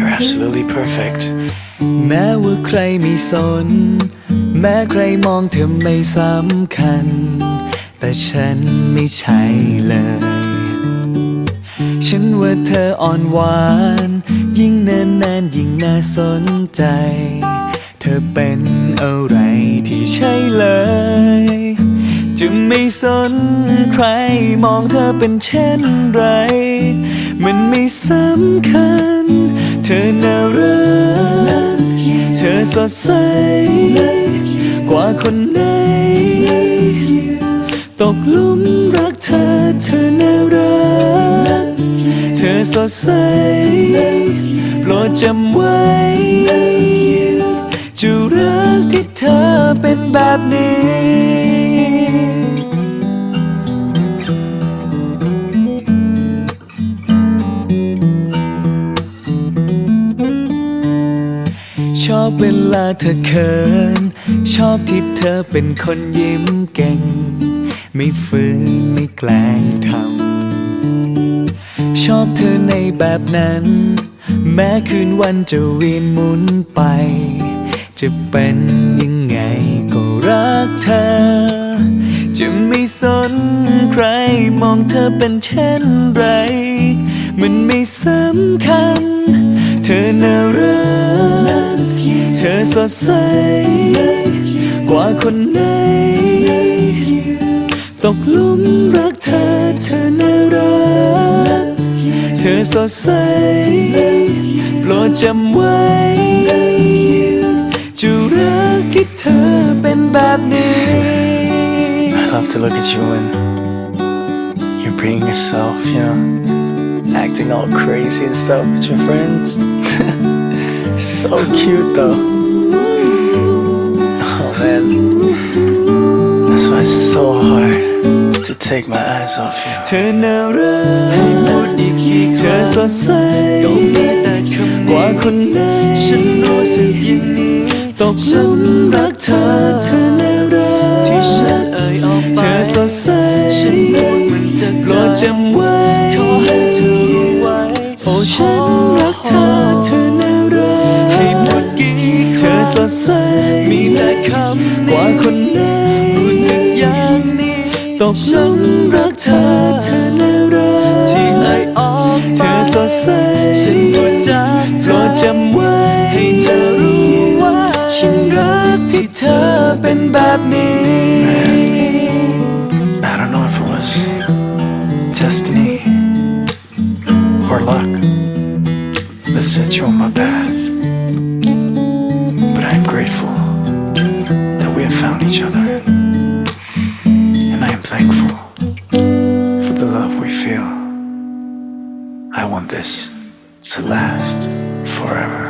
you're absolutely perfect. แม้ว่าใครไม่สน แม้ใครมองเธอไม่สำคัญ แต่ฉันไม่ใช่เลย ฉันว่าเธออ่อนหวาน ยิ่งนานนานยิ่งน่าสนใจ เธอเป็นอะไรที่ใช่เลย จะไม่สนใครมองเธอเป็นเช่นไร มันไม่สำคัญ ธอน่ารัก เธอสดใส กว่าคนไหน ตกลุมรักเธอ เธอน่ารัก เธอสดใส โปรดจำไว้ จะรักที่เธอเป็นแบบนี้ อบเวลาเธอเขิน ชอบที่เธอเป็นคนยิ้มเก่ง ไม่ฝืนไม่แกล้งทำ ชอบเธอในแบบนั้น แม้คืนวันจะเวียนหมุนไป จะเป็นยังไงก็รักเธอ จะไม่สนใครมองเธอเป็นเช่นไร มันไม่สำคัญ เธอน่ารัก เธอสดใส กว่าคนไหน ตกลุมรักเธอเธอน่ารัก เธอสดใส โปรดจำไว้ จะรักที่เธอเป็นแบบนี้ I love to look at you when you're being yourself, you know, acting all crazy and stuff with your friends. So cute, though. Oh man, that's why it's so hard to take my eyes off you. เธอน่ารักให้พูดอีกกี่เธอสดใสก็มีแต่คำนี้กว่าคนไหนฉันรู้สึกอย่างนี้ตกหลุมรักเธอเธอน่ารักที่ฉันเอ่ยออกไปเธอสดใสฉันพูดมันจะโปรดจำไว้ สดใส มีแต่คำนี้กว่าคนไหนรู้สึกอย่างนี้ ตกหลุมรักเธอเธอน่ารักที่เอ่ยออกเธอสดใส ฉันพูดจากโปรดจำไว้ให้เธอรู้ว่า ฉันรักที่เธอเป็นแบบนี้ I don't know if it was destiny or luck that set you on my path, but I am grateful that we have found each other, and I am thankful for the love we feel. I want this to last forever.